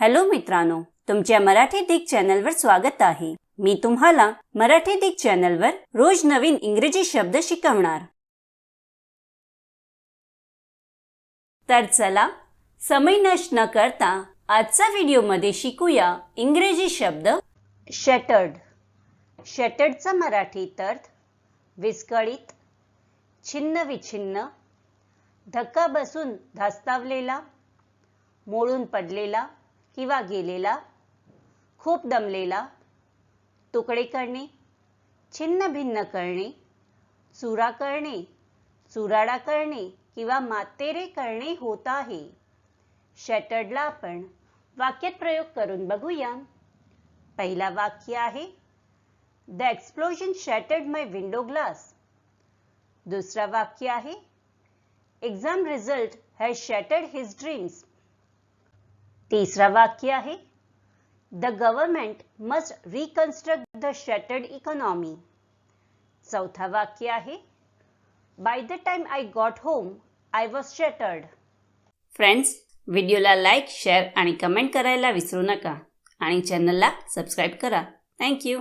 Hello मित्रांनो तुमच्या मराठी दिग चॅनलवर स्वागत आहे. मी तुम्हाला मराठी दिग चॅनलवर रोज नवीन इंग्रजी शब्द शिकवणार. तर चला समय नष्ट न करता आजचा व्हिडिओमध्ये शिकूया इंग्रजी शब्द शटर्ड. शटर्डचा मराठीत अर्थ विस्कळीत छिन्न विछिन्न धक्का बसून धास्तावलेला मोडून पडलेला किंवा गेलेला खूप दमलेला तुकडे करणे छिन्न भिन्न करणे चुरा करणे चुराडा करणे किंवा मातेरे करणे होत आहे. शॅटर्डला आपण वाक्यात प्रयोग करून बघूया. पहिला वाक्य आहे the explosion shattered my window glass दुसरा वाक्य आहे exam result has shattered his dreams तिसरा वाक्य आहे the government must reconstruct the shattered economy चौथा वाक्य आहे by the time I got home I was shattered friends व्हिडिओला लाईक शेअर आणि कमेंट करायला विसरू नका आणि चॅनलला सबस्क्राईब करा. थँक्यू